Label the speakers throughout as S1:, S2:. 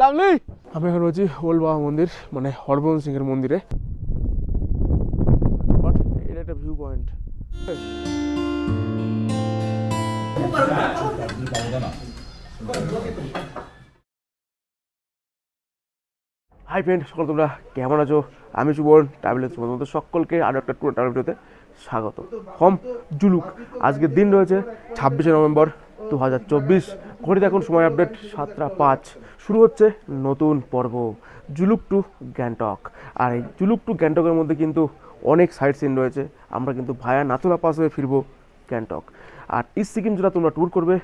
S1: Lovely. আমি এখন রয়েছি ওল্ড বাবা মন্দির মানে হরবন সিং এর মন্দিরে এটা একটা ভিউ পয়েন্ট হাই ফ্রেন্ড সকল তোমরা কেমন আছো? আমি সুবর্ণ ট্রাভেলার তোমাদের সকলকে আরও একটা ট্যুর ট্রাভেল স্বাগত হোম জুলুক। আজকের দিন রয়েছে ছাব্বিশে নভেম্বর দু হাজার চব্বিশ। এখন সময় আপডেট সাতটা পাঁচ। শুরু হচ্ছে নতুন পর্ব, জুলুক টু গ্যাংটক। আর এই জুলুক টু গ্যাংটকের মধ্যে কিন্তু অনেক সাইট সিন রয়েছে। আমরা কিন্তু ভায়া নাথুলা পাস হয়ে ফিরবো গ্যাংটক। আর ইস্ট সিকিম যেটা তোমরা ট্যুর করবে,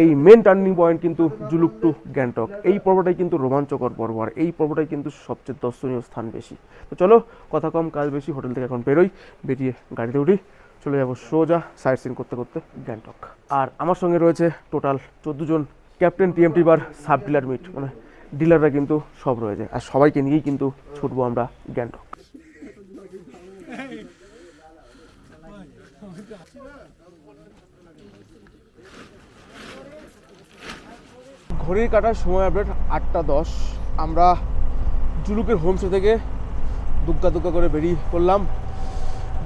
S1: এই মেন টার্নিং পয়েন্ট কিন্তু জুলুক টু গ্যাংটক। এই পর্বটাই কিন্তু রোমাঞ্চকর পর্ব, আর এই পর্বটাই কিন্তু সবচেয়ে দর্শনীয় স্থান বেশি। তো চলো, কথা কম, কাজ বেশি, হোটেল থেকে এখন বেরোই। বেরিয়ে গাড়িতে উঠি। চলে যাব সোজা সাইট সিন করতে করতে গ্যাংটক আর আমার সঙ্গে রয়েছে টোটাল চোদ্দ জন captain TMT bar sub dealer meet মানে ডিলাররা কিন্তু সব রয়েছে। আর সবাইকে নিয়েই কিন্তু ছুটবো আমরা গ্যাংটক ঘড়ির কাটার সময় আপডেট আটটা দশ। আমরা জুলুকের হোমস্টে থেকে দুগ্গা দুগ্গা করে বেরিয়ে পড়লাম।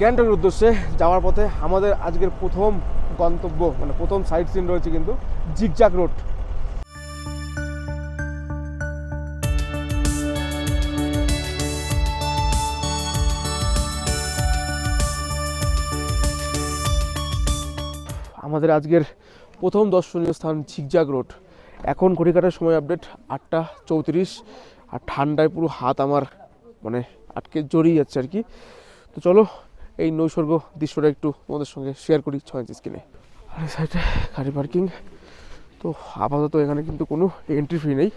S1: গ্যাংটকের উদ্দেশ্যে যাওয়ার পথে আমাদের আজকের প্রথম গন্তব্য মানে প্রথম সাইট সিন রয়েছে কিন্তু জিগজাক রোড আমাদের আজকের প্রথম দর্শনীয় স্থান ঝিকজাক রোড এখন ঘড়ি কাটার সময় আপডেট আটটা চৌত্রিশ, আর ঠান্ডায় পুরো হাত আমার মানে আটকে জড়িয়ে যাচ্ছে আর কি। তো চলো এই নৈসর্গ দৃশ্যটা একটু তোমাদের সঙ্গে শেয়ার করি ছয় ইঞ্চি স্ক্রিনে আর সাইডে গাড়ি পার্কিং তো আপাতত এখানে কিন্তু কোনো এন্ট্রি ফি নেই।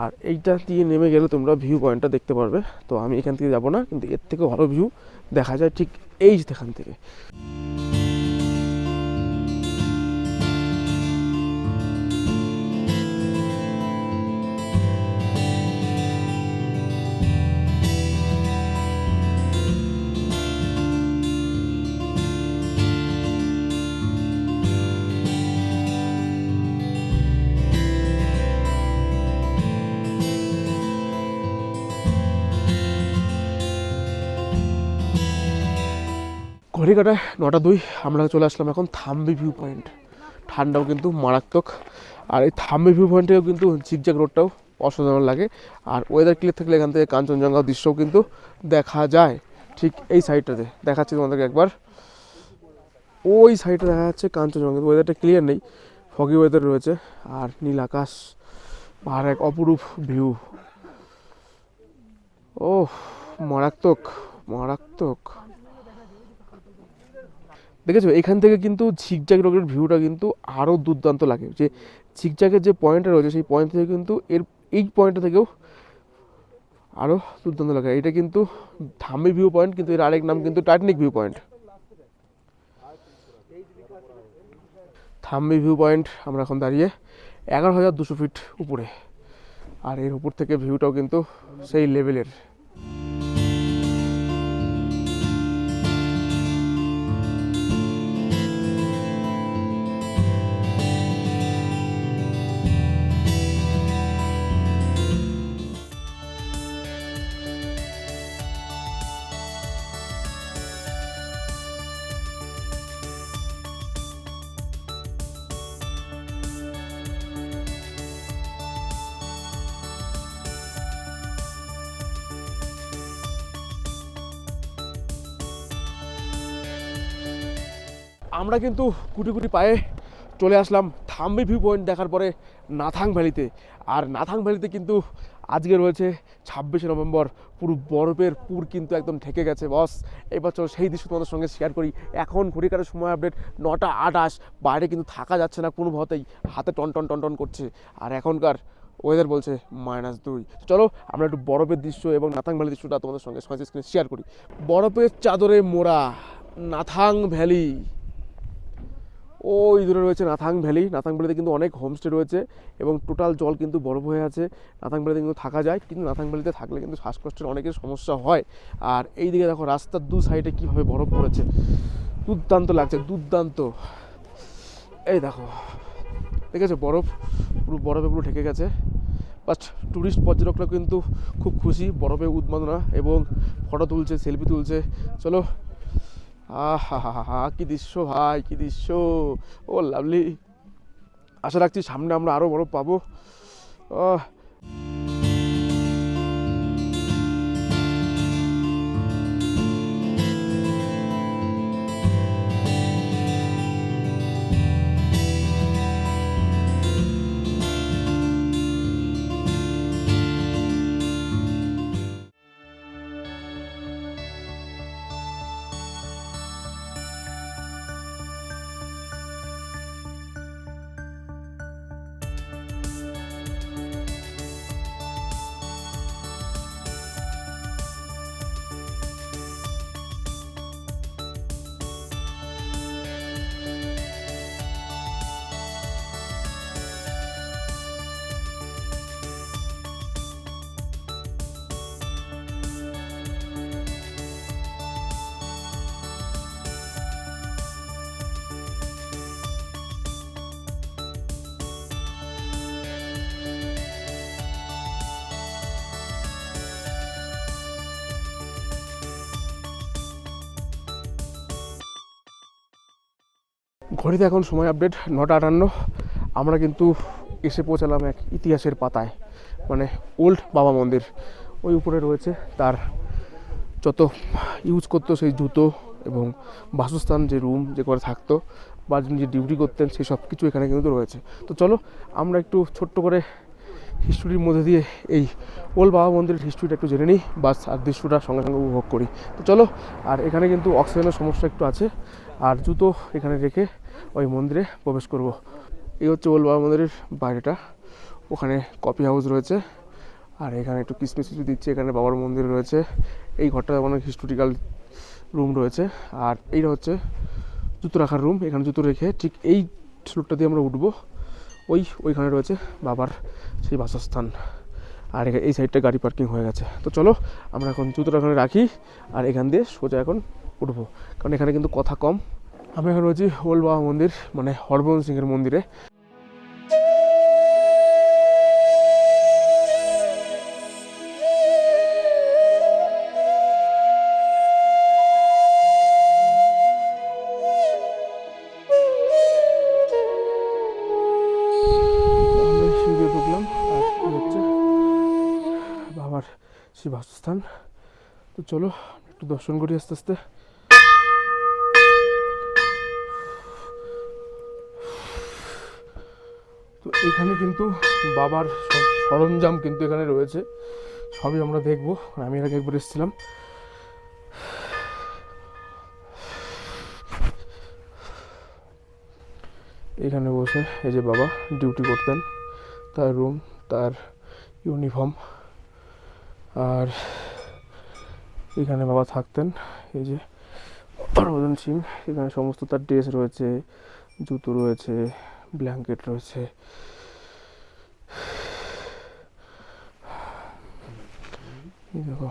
S1: আর এইটা দিয়ে নেমে গেলে তোমরা ভিউ পয়েন্টটা দেখতে পারবে। তো আমি এখান থেকে যাব না, কিন্তু এর থেকেও ভালো ভিউ দেখা যায় ঠিক এই যেখান থেকে। ঘড়ি কাটায় নটা দুই, আমরা চলে আসলাম এখন থাম্বি ভিউ পয়েন্ট ঠান্ডাও কিন্তু মারাত্মক। আর এই থাম্বি ভিউ পয়েন্টেও কিন্তু জিগজাগ রোডটাও অসাধারণ লাগে। আর ওয়েদার ক্লিয়ার থাকলে এখান থেকে কাঞ্চনজঙ্ঘা দৃশ্যও কিন্তু দেখা যায়। ঠিক এই সাইডটাতে দেখাচ্ছি তোমাদেরকে একবার। ওই সাইডটা দেখা যাচ্ছে কাঞ্চনজঙ্ঘা। ওয়েদারটা ক্লিয়ার নেই। ফগি ওয়েদার রয়েছে। আর নীল আকাশ। আর এক অপরূপ ভিউ ও মারাত্মক। মারাত্মক। দেখেছ এখান থেকে কিন্তু ঝিকজাক রোগের ভিউটা কিন্তু আরও দুর্দান্ত লাগে। যে ঝিকজাকের যে পয়েন্টটা রয়েছে, সেই পয়েন্ট থেকে কিন্তু এর, এই পয়েন্টটা থেকেও আরও দুর্দান্ত লাগে। এটা কিন্তু থাম্বি ভিউ পয়েন্ট কিন্তু এর আরেক নাম কিন্তু Titanic view point Thambi view point আমরা এখন দাঁড়িয়ে এগারো হাজার দুশো ফিট উপরে। আর এর উপর থেকে ভিউটাও কিন্তু সেই লেভেলের আমরা কিন্তু কুটি কুটি পায়ে চলে আসলাম থাম্বি ভিউ পয়েন্ট দেখার পরে নাথাং ভ্যালিতে। আর নাথাং ভ্যালিতে কিন্তু আজকে রয়েছে ছাব্বিশে নভেম্বর। পুরো বরফের পুর কিন্তু একদম ঠেকে গেছে, বস। এবার চলো সেই দৃশ্য তোমাদের সঙ্গে শেয়ার করি। এখন ঘড়ি কাটার সময় আপডেট নটা আটাশ। বাইরে কিন্তু থাকা যাচ্ছে না, কোনো ভাবেই হাতে টন টন টন টন করছে। আর এখনকার ওয়েদার বলছে মাইনাস দুই। চলো আমরা একটু বরফের দৃশ্য এবং নাথাং ভ্যালির দৃশ্যটা তোমাদের সঙ্গে স্ক্রিনে শেয়ার করি। বরফের চাদরে মোড়া নাথাং ভ্যালি। ওই দূরে রয়েছে নাথাং ভ্যালি। নাথাং ভ্যালিতে কিন্তু অনেক হোমস্টে রয়েছে এবং টোটাল জল কিন্তু বরফ হয়ে আছে। নাথাং ভ্যালিতে কিন্তু থাকা যায়, কিন্তু নাথাং ভ্যালিতে থাকলে কিন্তু শ্বাসকষ্টের অনেকের সমস্যা হয়। আর এই দিকে দেখো, রাস্তার দু সাইডে কীভাবে বরফ পড়েছে। দুর্দান্ত লাগছে, দুর্দান্ত। এই দেখো ঠিক আছে বরফ, পুরো বরফে পুরো ঢেকে গেছে। বাট ট্যুরিস্ট পর্যটকরা কিন্তু খুব খুশি, বরফে উন্মাদনা এবং ফটো তুলছে সেলফি তুলছে। চলো আহা হা হা কি দৃশ্য ভাই, কি দৃশ্য। ও লাভলি, আশা রাখছি সামনে আমরা আরও বড় পাবো। আহ। ঘড়িতে এখন সময় আপডেট নটা আটান্ন। আমরা কিন্তু এসে পৌঁছালাম এক ইতিহাসের পাতায় মানে ওল্ড বাবা মন্দির। ওই উপরে রয়েছে তার যত ইউজ করতো সেই জুতো এবং বাসস্থান, যে রুম যে করে থাকতো বা যিনি যে ডিউটি করতেন, সেই সব কিছু এখানে কিন্তু রয়েছে। তো চলো, আমরা একটু ছোট্ট করে হিস্টোরির মধ্যে দিয়ে এই ওল বাবা মন্দিরের হিস্ট্রিটা একটু জেনে নিই। বাস, আর দৃশ্যটা সঙ্গে সঙ্গে উপভোগ করি। তো চলো, আর এখানে কিন্তু অক্সিজেনের সমস্যা একটু আছে। আর জুতো এখানে রেখে ওই মন্দিরে প্রবেশ করব। এই হচ্ছে ওল বাবা মন্দিরের বাইরেটা। ওখানে কফি হাউস রয়েছে। আর এখানে একটু কিসমিস কিছু দিচ্ছে। এখানে বাবার মন্দির রয়েছে। এই ঘরটা অনেক হিস্টোরিক্যাল রুম রয়েছে। আর এইটা হচ্ছে জুতো রাখার রুম এখানে জুতো রেখে ঠিক এই ফ্লোরটা দিয়ে আমরা উঠবো। ওই, ওইখানে রয়েছে বাবার সেই বাসস্থান। আর এই সাইডটা গাড়ি পার্কিং হয়ে গেছে। তো চলো, আমরা এখন জুতোটা ওখানে রাখি আর এখান দিয়ে সোজা এখন উঠবো। কারণ এখানে কিন্তু কথা কম। আমি এখন রয়েছি ওল্ড বাবা মন্দির মানে হরবন সিংয়ের মন্দিরে। বাসস্থান তো চলো, একটু দর্শন করি আস্তে আস্তে। তো এখানে কিন্তু বাবার সরঞ্জাম কিন্তু এখানে রয়েছে। সবই আমরা দেখব। আমি এর আগে একবার এসেছিলাম। এখানে বসে এই যে বাবা ডিউটি করতেন। তার রুম, তার ইউনিফর্ম। আর এখানে বাবা থাকতেন, এই যে হরভজন সিং, এখানে সমস্ত তার ড্রেস রয়েছে, জুতো রয়েছে, ব্ল্যাঙ্কেট রয়েছে। দেখো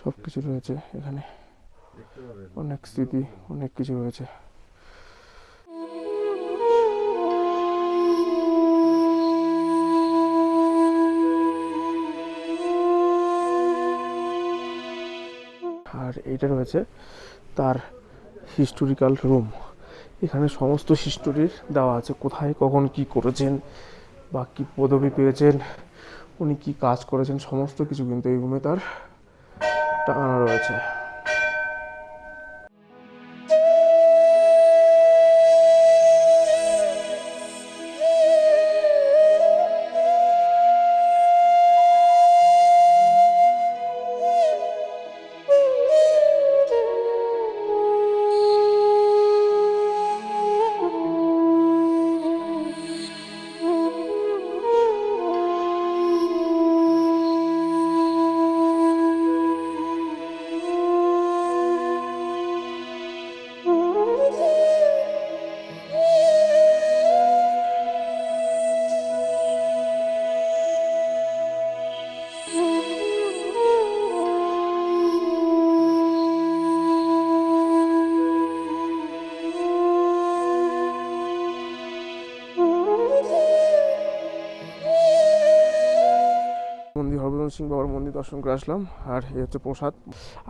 S1: সব কিছু রয়েছে এখানে। অনেক স্মৃতি, অনেক কিছু রয়েছে। এইটা রয়েছে তার হিস্টোরিক্যাল রুম এখানে সমস্ত হিস্টোরির দেওয়া আছে। কোথায়, কখন কি করেছেন বা কী পদবি পেয়েছেন, উনি কি কাজ করেছেন, সমস্ত কিছু কিন্তু এই রুমে তার টাঙানো রয়েছে। সিং বাবার মন্দির দর্শন করে আসলাম, আর এই হচ্ছে প্রসাদ।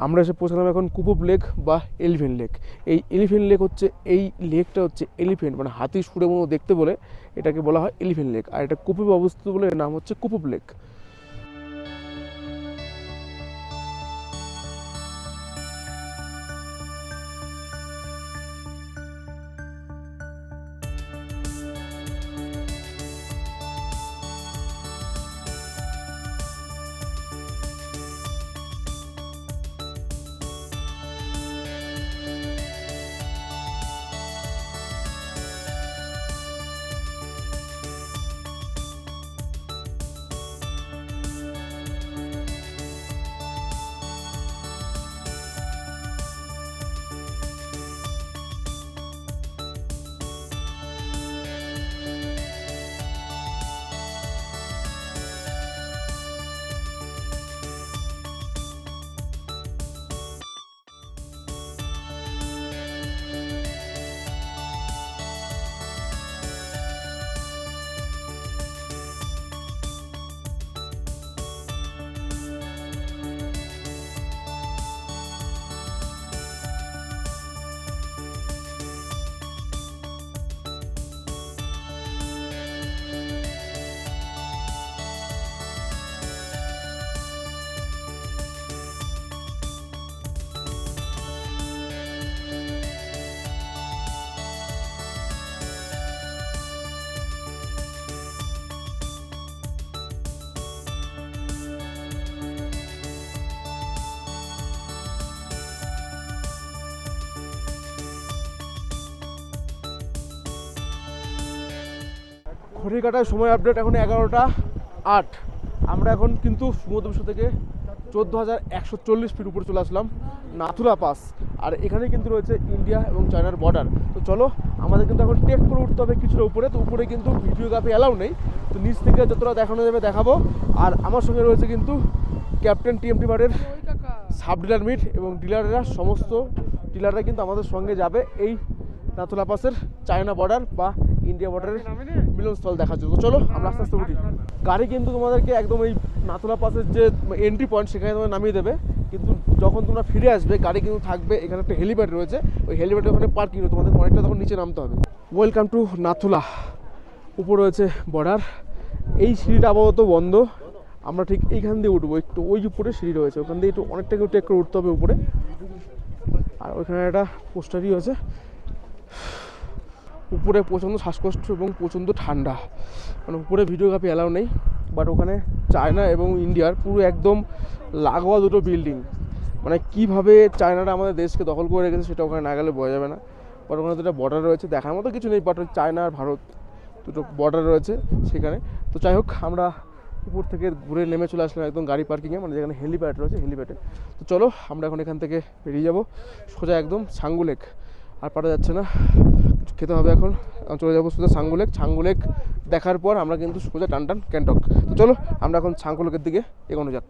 S1: আমরা এসে পৌঁছালাম এখন কুপুপ লেক বা এলিফেন্ট লেক। এই এলিফেন্ট লেক হচ্ছে, এই লেকটা হচ্ছে এলিফেন্ট মানে হাতি সুরে মতো দেখতে বলে এটাকে বলা হয় এলিফেন্ট লেক। আর এটা কুপুব অবস্থিত বলে নাম হচ্ছে কুপুপ লেক। ঘড়ি সময় আপডেট এখন এগারোটা আট। আমরা এখন কিন্তু সমুদ্রপৃষ্ঠ থেকে চোদ্দ হাজার একশো চল্লিশ ফিট উপরে চলে আসলাম নাথুলা পাস আর এখানে কিন্তু রয়েছে ইন্ডিয়া এবং চায়নার বর্ডার তো চলো, আমাদের কিন্তু এখন টেক করে উঠতে হবে কিছুটা উপরে। তো উপরে কিন্তু ভিডিওগ্রাফি অ্যালাউ নেই। তো নিচ থেকে যতটা দেখানো যাবে দেখাবো। আর আমার সঙ্গে রয়েছে কিন্তু ক্যাপ্টেন টিএমটি বারের সাব ডিলার মিট এবং ডিলাররা সমস্ত ডিলাররা কিন্তু আমাদের সঙ্গে যাবে এই নাথুলা পাসের চায়না বর্ডার বা ইন্ডিয়া বর্ডারের মিলনস্থল দেখার জন্য চলো, আমরা আস্তে আস্তে উঠি। গাড়ি কিন্তু তোমাদেরকে একদম এই নাথুলা পাসের যে এন্ট্রি পয়েন্ট সেখানে তোমার নামিয়ে দেবে। কিন্তু যখন তোমরা ফিরে আসবে, গাড়ি কিন্তু থাকবে, এখানে একটা হেলিপ্যাড রয়েছে। ওই হেলিপ্যাডের ওখানে পার্কিং তোমাদের অনেকটা তখন নিচে নামতে হবে। Welcome to Nathula. উপর রয়েছে বর্ডার এই সিঁড়িটা আপাতত বন্ধ। আমরা ঠিক এইখান দিয়ে উঠবো। একটু ওই উপরে সিঁড়ি রয়েছে। ওখান দিয়ে একটু অনেকটা একটু করে উঠতে হবে উপরে। আর ওইখানে একটা পোস্টারই আছে। উপরে প্রচণ্ড শ্বাসকষ্ট এবং প্রচণ্ড ঠান্ডা। মানে উপরে ভিডিওগ্রাফি অ্যালাউ নেই বাট ওখানে চায়না এবং ইন্ডিয়ার পুরো একদম লাগোয়া দুটো বিল্ডিং মানে কীভাবে চায়নাটা আমাদের দেশকে দখল করে রেখেছে সেটা ওখানে না গেলে বোঝা যাবে না। বাট ওখানে দুটো বর্ডার রয়েছে, দেখার মতো কিছু নেই বাট চায়না আর ভারত দুটো বর্ডার রয়েছে সেখানে। তো যাই হোক, আমরা উপর থেকে ঘুরে নেমে চলে আসলাম একদম গাড়ি পার্কিংয়ে মানে যেখানে হেলিপ্যাড রয়েছে হেলিপ্যাডে তো চলো, আমরা এখন এখান থেকে বেরিয়ে যাব। সোজা একদম সাঙ্গুলেক আর পারা যাচ্ছে না। খেতে হবে এখন। চলে যাব সোজা সাঙ্গুলেক ছাঙ্গুলেক দেখার পর আমরা কিন্তু সোজা টান টান ক্যান্টক চলো, আমরা এখন ছাঙ্গুলেকের দিকে এগোনো যাক।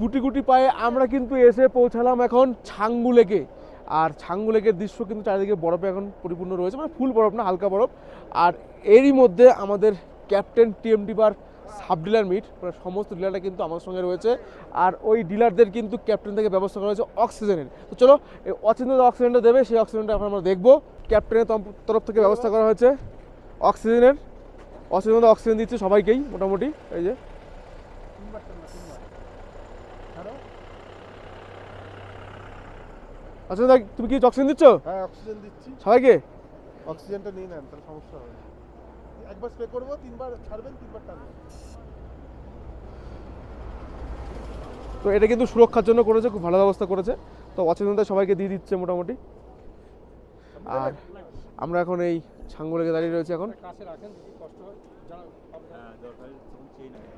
S1: গুটি গুটি পায়ে আমরা কিন্তু এসে পৌঁছালাম এখন ছাঙ্গু লেকে আর ছাঙ্গু লেকের দৃশ্য কিন্তু চারিদিকে বরফে এখন পরিপূর্ণ রয়েছে মানে ফুল বরফ না, হালকা বরফ। আর এরই মধ্যে আমাদের captain TMD bar sub dealer meet মানে সমস্ত ডিলাররা কিন্তু আমার সঙ্গে রয়েছে। আর ওই ডিলারদের কিন্তু ক্যাপ্টেন থেকে ব্যবস্থা করা হয়েছে অক্সিজেনের। তো চলো, এই অচিন্ত অক্সিজেনটা দেবে, সেই অক্সিজেনটা এখন আমরা দেখব। ক্যাপ্টেনের তরফ থেকে ব্যবস্থা করা হয়েছে অক্সিজেনের। অক্সিজেন অক্সিজেন দিচ্ছে সবাইকেই, মোটামুটি, এই যে। আচ্ছা দাদা তুমি কি অক্সিজেন দিচ্ছ?
S2: হ্যাঁ অক্সিজেন দিচ্ছি।
S1: সবাইকে?
S2: অক্সিজেনটা নিয়ে নেন তাহলে সমস্যা হবে একবার স্প্রে করব তিনবার ছাড়বেন তিনবার টানবেন।
S1: তো এটা কিন্তু সুরক্ষার জন্য করেছে খুব ভালো ব্যবস্থা করেছে। তো অচেতনতা সবাইকে দিয়ে দিচ্ছে মোটামুটি। আর আমরা এখন এই ছাঙ্গু লেগে দাঁড়িয়ে রয়েছে এখন।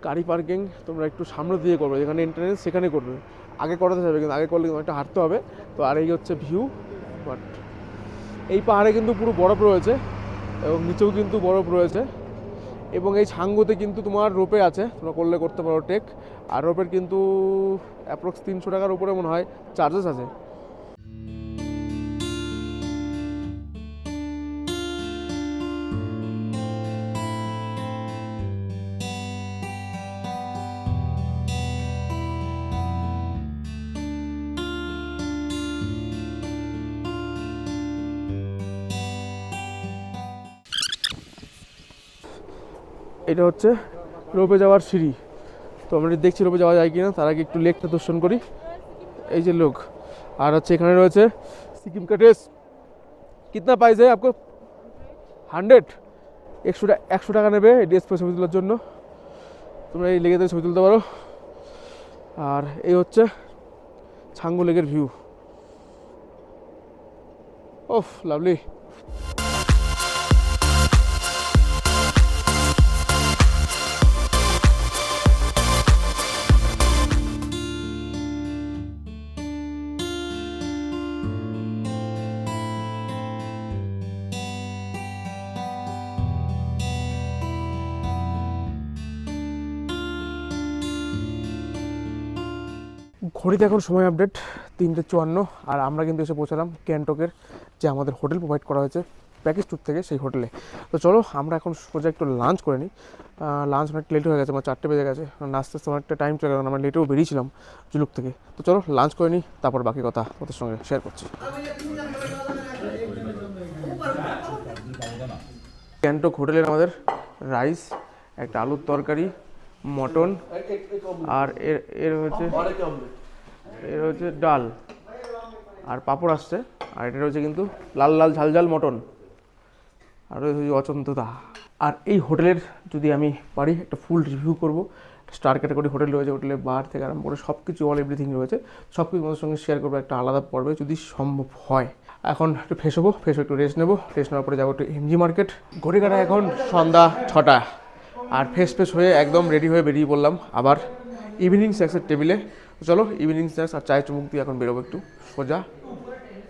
S1: গাড়ি পার্কিং তোমরা একটু সামনে দিয়ে করবে যেখানে এন্ট্রেন্স সেখানে করবে। আগে করাতে যাবে কিন্তু আগে করলে কিন্তু একটা হাঁটতে হবে। তো আর এই হচ্ছে ভিউ বাট এই পাহাড়ে কিন্তু পুরো বরফ রয়েছে এবং নিচেও কিন্তু বরফ রয়েছে। এবং এই ছাঙ্গুতে কিন্তু তোমার রোপে আছে, তোমরা করলে করতে পারো টেক আর রোপের কিন্তু অ্যাপ্রক্স তিনশো টাকার উপরে মনে হয় চার্জেস আছে। এটা হচ্ছে রোপে যাওয়ার সিঁড়ি। তো আমরা দেখছি রোপে যাওয়া যায় কিনা, তার আগে একটু লেকটা দর্শন করি। এই যে লোক। আর হচ্ছে এখানে রয়েছে সিকিম কা ড্রেস কিতনা প্রাইস হয় আপকো? হান্ড্রেড। একশো একশো টাকা নেবে এই ড্রেস ছবি তোলার জন্য। তোমরা এই লেগে ছবি তুলতে পারো। আর এই হচ্ছে ছাঙ্গু লেকের ভিউ। ওফ, লাভলি। ঘড়িতে এখন সময় আপডেট তিনটে চুয়ান্ন, আর আমরা কিন্তু এসে পৌঁছালাম গ্যাংটকের যে আমাদের হোটেল প্রোভাইড করা হয়েছে প্যাকেজ ট্যুর থেকে সেই হোটেলে। তো চলো, আমরা এখন সোজা একটু লাঞ্চ করে নিই। লাঞ্চ অনেক লেট হয়ে গেছে আমার চারটে বেজে গেছে। নাচতে আসতে অনেকটা টাইম চলে গেল, আমরা লেটেও বেরিয়েছিলাম জুলুক থেকে। তো চলো লাঞ্চ করে নিই, তারপর বাকি কথা ওদের সঙ্গে শেয়ার করছি। গ্যাংটক হোটেলের আমাদের রাইস একটা আলুর তরকারি, মটন, আর এর এর হচ্ছে এর হচ্ছে ডাল। আর পাঁপড় আসছে। আর এটা হচ্ছে কিন্তু লাল লাল ঝাল ঝাল মটন। আর রয়েছে হচ্ছে অচন্তদা আর এই হোটেলের যদি আমি পারি একটা ফুল রিভিউ করব স্টার ক্যাটাগরি হোটেল রয়েছে, হোটেলে বার থেকে আরম্ভ করে সব কিছু অল এভরিথিং রয়েছে সব কিছু তোমাদের সঙ্গে শেয়ার করব একটা আলাদা পর্বে যদি সম্ভব হয়। এখন একটু ফ্রেশ হব একটু রেস্ট নেব রেস্ট নেওয়ার পরে যাব একটু এমজি মার্কেট ঘড়ি কাটা এখন সন্ধ্যা ছটা। আর ফ্রেশ ফ্রেশ হয়ে একদম রেডি হয়ে বেরিয়ে পড়লাম। আবার ইভিনিং স্ন্যাক্সের টেবিলে চলো ইভিনিং স্ন্যাক্স আর চায়ের চুমুক দিয়ে এখন বেরোবো একটু। সোজা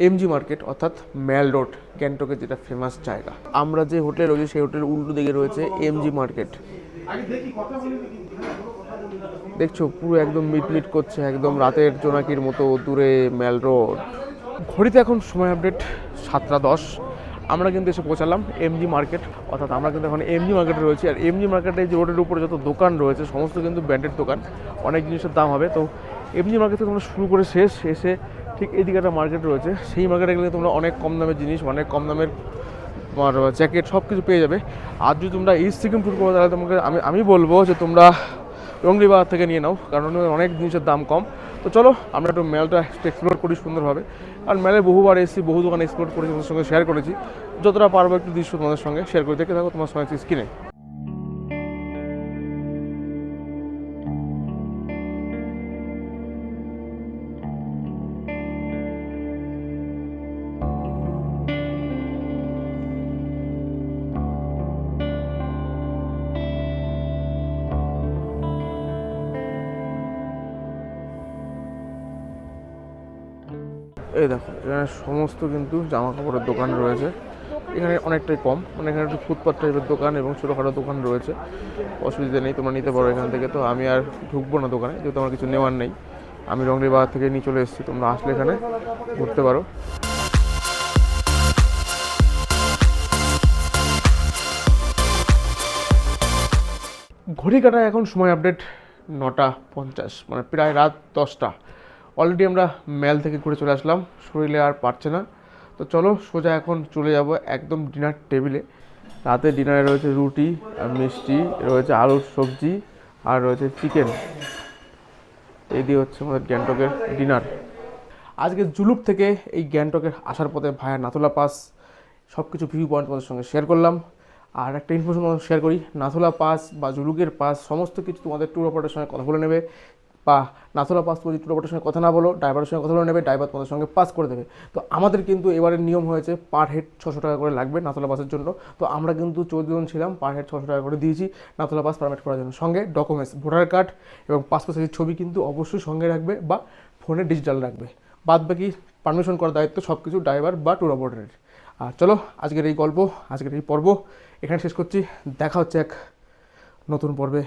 S1: এমজি মার্কেট অর্থাৎ ম্যাল রোড গ্যাংটকের যেটা ফেমাস জায়গা। আমরা যে হোটেলে রয়েছে, সেই হোটেলের উল্টো দিকে রয়েছে এমজি মার্কেট দেখছ, পুরো একদম মিটমিট করছে, একদম রাতের জোনাকির মতো দূরে ম্যাল রোড ঘড়িতে এখন সময় আপডেট সাতটা দশ। আমরা কিন্তু এসে পৌঁছালাম এমজি মার্কেট অর্থাৎ আমরা কিন্তু এখন এমজি মার্কেটে রয়েছি। আর এমজি মার্কেটে যে রোডের উপরে যত দোকান রয়েছে, সমস্ত কিন্তু ব্র্যান্ডেড দোকান। অনেক জিনিসের দাম হবে, তো এমজি মার্কেট থেকে তোমরা শুরু করে শেষ, এসে ঠিক এদিকে একটা মার্কেট রয়েছে। সেই মার্কেটে গেলে তোমরা অনেক কম দামের জিনিস, অনেক কম দামের তোমার জ্যাকেট সব কিছু পেয়ে যাবে। আর যদি তোমরা ইস্ট সিকিম ট্যুর করো, তাহলে তোমাকে আমি আমি বলব যে তোমরা রঙ্গিবাজার থেকে নিয়ে নাও, কারণ অনেক জিনিসের দাম কম। তো চলো, আমরা একটু মেলটা এক্সপ্লোর করি সুন্দরভাবে। আর মেলে বহুবার এসেছি, বহু দোকান এক্সপ্লোর করেছি, তোমাদের সঙ্গে শেয়ার করেছি। যতটা পারব একটু দৃশ্য তোমাদের সঙ্গে শেয়ার করে দেখে থাকো, তোমার সঙ্গে স্ক্রিনে সমস্ত কিন্তু জামা কাপড়ের দোকান রয়েছে। এখানে অনেকটাই কম মানে এখানে একটু ফুটপাথ টাইপের দোকান এবং ছোটোখাটো দোকান রয়েছে। অসুবিধা নেই, তোমরা নিতে পারো এখান থেকে। তো আমি আর ঢুকবো না দোকানে, যেহেতু আমার কিছু নেওয়ার নেই। আমি রংলি বাজার থেকে নিয়ে চলে এসেছি, তোমরা আসলে এখানে ঘুরতে পারো। ঘড়ি কাটায় এখন সময় আপডেট নটা পঞ্চাশ মানে প্রায় রাত দশটা। অলরেডি আমরা মেল থেকে ঘুরে চলে আসলাম। শরীরে আর পারছে না। তো চলো সোজা এখন চলে যাব একদম ডিনার টেবিলে রাতে ডিনারে রয়েছে রুটি, আর মিষ্টি, রয়েছে আলুর সবজি, আর রয়েছে চিকেন এই দিয়ে হচ্ছে আমাদের গ্যাংটকের ডিনার আজকে জুলুক থেকে এই গ্যাংটকের আসার পথে ভায়া নাথুলা পাস সব কিছু ভিউ পয়েন্ট তোমাদের সঙ্গে শেয়ার করলাম। আর একটা ইনফরমেশন শেয়ার করি, নাথুলা পাস বা জুলুকের পাস, সমস্ত কিছু তোমাদের ট্যুর অপারেটের সঙ্গে কথা বলে নেবে। বা নাথুলা পাস যদি টুর অপারেটারের সঙ্গে কথা না বলো, ড্রাইভারের সঙ্গে কথা বলে নেবে, ড্রাইভার তোমাদের সঙ্গে পাস করে দেবে। তো আমাদের কিন্তু এবারের নিয়ম হয়েছে পার হেড ছশো টাকা করে লাগবে নাথুলা পাসের জন্য। তো আমরা কিন্তু চৌদ্দ জন ছিলাম, পার হেড ছশো টাকা করে দিয়েছি নাথুলা পাস পারমিট করার জন্য। সঙ্গে ডকুমেন্টস ভোটার কার্ড এবং পাসপোর্ট সাইজের ছবি কিন্তু অবশ্যই সঙ্গে রাখবে বা ফোনে ডিজিটাল রাখবে। বাদ বাকি পারমিশন করার দায়িত্ব সব কিছু ড্রাইভার বা ট্যুর অপারেটারের আর চলো, আজকের এই গল্প, আজকের এই পর্ব এখানে শেষ করছি। দেখা হচ্ছে এক নতুন পর্বে।